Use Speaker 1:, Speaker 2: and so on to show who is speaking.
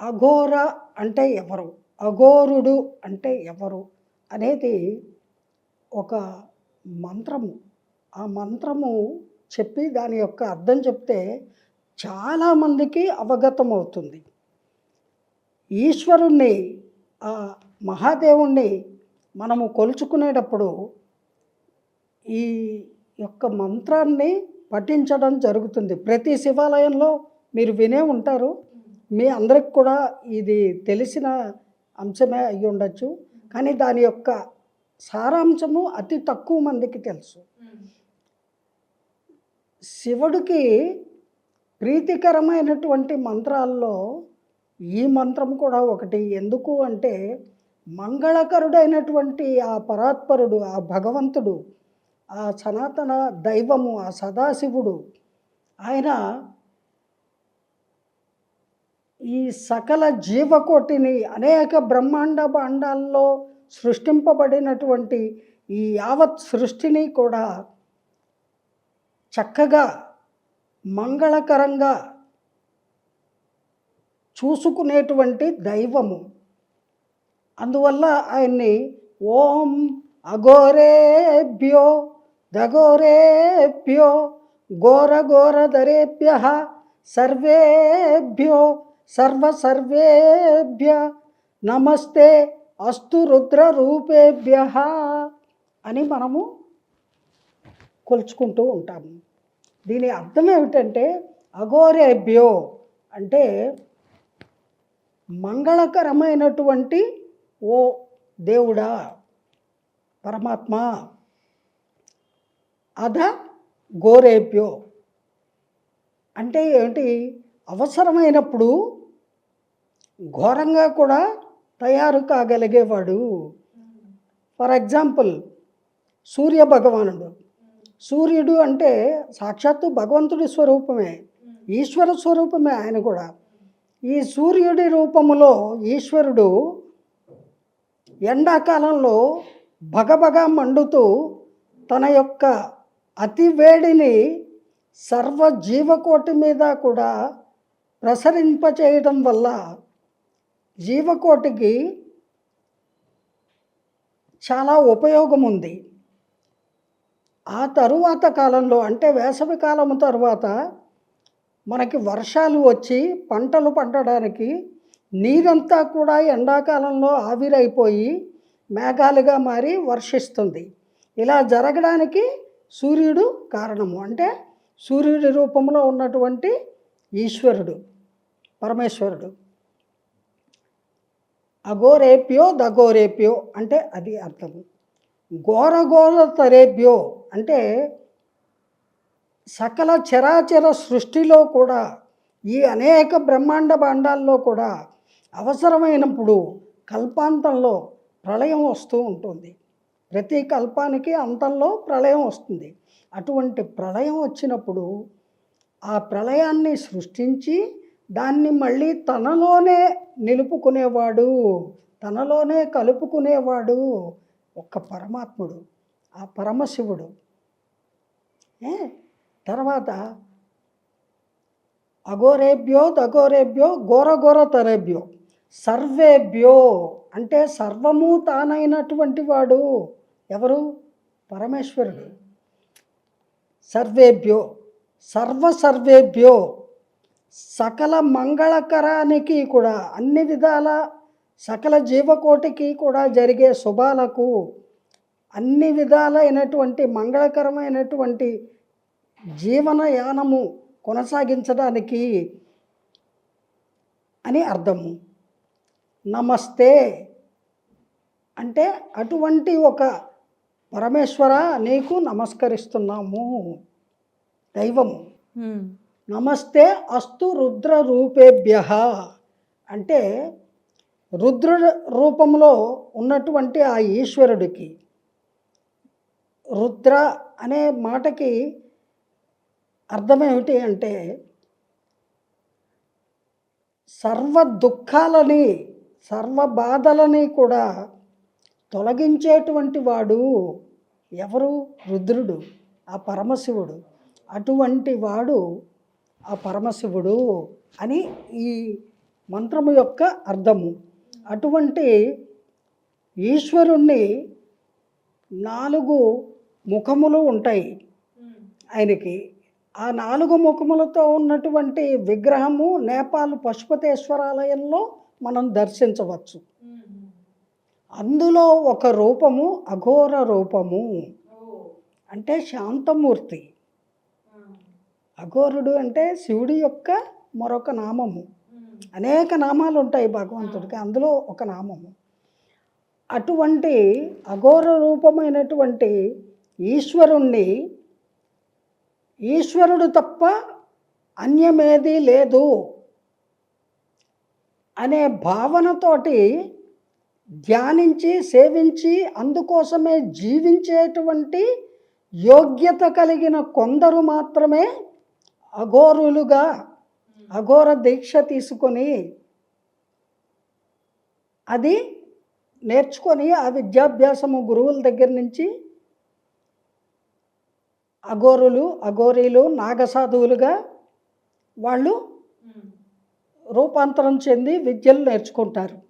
Speaker 1: అఘోర అంటే ఎవరు? అఘోరుడు అంటే ఎవరు? అనేది ఒక మంత్రము. ఆ మంత్రము చెప్పి దాని యొక్క అర్థం చెప్తే చాలామందికి అవగతం అవుతుంది ఈశ్వరుణ్ణి ఆ మహాదేవుణ్ణి మనము కొలుచుకునేటప్పుడు ఈ యొక్క మంత్రాన్ని పఠించడం జరుగుతుంది. ప్రతి శివాలయంలో మీరు వినే ఉంటారు. మీ అందరికి కూడా ఇది తెలిసిన అంశమే అయి ఉండొచ్చు. కానీ దాని యొక్క సారాంశము అతి తక్కువ మందికి తెలుసు. శివుడికి ప్రీతికరమైనటువంటి మంత్రాల్లో ఈ మంత్రం కూడా ఒకటి. ఎందుకు అంటే మంగళకరుడైనటువంటి ఆ పరాత్పరుడు ఆ భగవంతుడు ఆ సనాతన దైవము ఆ సదాశివుడు ఆయన ఈ సకల జీవకోటిని అనేక బ్రహ్మాండ భాండాల్లో సృష్టింపబడినటువంటి ఈ యావత్ సృష్టిని కూడా చక్కగా మంగళకరంగా చూసుకునేటువంటి దైవము. అందువల్ల ఆయన్ని ఓం అఘోరేభ్యో దఘోరేభ్యో ఘోర ఘోరధరేభ్య సర్వేభ్యో సర్వ సర్వేభ్య నమస్తే అస్తు రుద్ర రూపేభ్య అని మనము కొలుచుకుంటూ ఉంటాము దీని అర్థం ఏమిటంటే అఘోరేభ్యో అంటే మంగళకరమైనటువంటి ఓ దేవుడా పరమాత్మ. అధ గోరేభ్యో అంటే ఏంటి అవసరమైనప్పుడు ఘోరంగా కూడా తయారు కాగలిగేవాడు. ఫర్ ఎగ్జాంపుల్ సూర్య భగవానుడు. సూర్యుడు అంటే సాక్షాత్తు భగవంతుడి స్వరూపమే ఈశ్వర స్వరూపమే ఆయన కూడా. ఈ సూర్యుడి రూపములో ఈశ్వరుడు ఎండాకాలంలో భగభగ మండుతూ తన యొక్క అతి వేడిని సర్వ జీవకోటి మీద కూడా ప్రసరింపచేయడం వల్ల జీవకోటికి చాలా ఉపయోగం ఉంది ఆ తరువాత కాలంలో అంటే వేసవి కాలం తరువాత మనకి వర్షాలు వచ్చి పంటలు పండడానికి నీరంతా కూడా ఎండాకాలంలో ఆవిరైపోయి మేఘాలుగా మారి వర్షిస్తుంది. ఇలా జరగడానికి సూర్యుడు కారణము. అంటే సూర్యుడి రూపంలో ఉన్నటువంటి ఈశ్వరుడు పరమేశ్వరుడు. అఘోరేప్యో దఘోరేప్యో అంటే అది అర్థం. ఘోరఘోర తరేభ్యో అంటే సకల చరాచర సృష్టిలో కూడా ఈ అనేక బ్రహ్మాండ భాండాల్లో కూడా అవసరమైనప్పుడు కల్పాంతంలో ప్రళయం వస్తూ ఉంటుంది. ప్రతి కల్పానికి అంతంలో ప్రళయం వస్తుంది. అటువంటి ప్రళయం వచ్చినప్పుడు ఆ ప్రళయాన్ని సృష్టించి దాన్ని మళ్ళీ తనలోనే నిలుపుకునేవాడు తనలోనే కలుపుకునేవాడు ఒక్క పరమాత్ముడు ఆ పరమశివుడు. ఏ? తర్వాత అఘోరేభ్యో దఘోరేభ్యో ఘోరఘోర తరేభ్యో సర్వేభ్యో అంటే సర్వము తానైనటువంటి వాడు ఎవరు? పరమేశ్వరుడు. సర్వేభ్యో సర్వ సర్వేభ్యో సకల మంగళకరానికి కూడా అన్ని విధాల సకల జీవకోటికి కూడా జరిగే శుభాలకు అన్ని విధాలైనటువంటి మంగళకరమైనటువంటి జీవనయానము కొనసాగించడానికి అని అర్థము. నమస్తే అంటే అటువంటి ఒక పరమేశ్వర నీకు నమస్కరిస్తున్నాము. దైవము. నమస్తే అస్తు రుద్ర రూపేభ్య అంటే రుద్ర రూపంలో ఉన్నటువంటి ఆ ఈశ్వరుడికి. రుద్ర అనే మాటకి అర్థం ఏమిటి అంటే సర్వ దుఃఖాలని సర్వ బాధలని కూడా తొలగించేటువంటి వాడు ఎవరు? రుద్రుడు ఆ పరమశివుడు. అటువంటి వాడు ఆ పరమశివుడు అని ఈ మంత్రము యొక్క అర్థము. అటువంటి ఈశ్వరుణ్ణి నాలుగు ముఖములు ఉంటాయి ఆయనకి. ఆ నాలుగు ముఖములతో ఉన్నటువంటి విగ్రహము నేపాల్ పశుపతేశ్వరాలయంలో మనం దర్శించవచ్చు. అందులో ఒక రూపము అఘోర రూపము. అంటే శాంతమూర్తి. అఘోరుడు అంటే శివుడి యొక్క మరొక నామము. అనేక నామాలు ఉంటాయి భగవంతుడికి అందులో ఒక నామము. అటువంటి అఘోర రూపమైనటువంటి ఈశ్వరుణ్ణి ఈశ్వరుడు తప్ప అన్యమేది లేదు అనే భావనతోటి ధ్యానించి సేవించి అందుకోసమే జీవించేటువంటి యోగ్యత కలిగిన కొందరు మాత్రమే అఘోరులుగా అఘోర దీక్ష తీసుకొని అది నేర్చుకొని ఆ విద్యాభ్యాసము గురువుల దగ్గర నుంచి అఘోరులు అఘోరీలు నాగసాధువులుగా వాళ్ళు రూపాంతరం చెంది విద్యలు నేర్చుకుంటారు.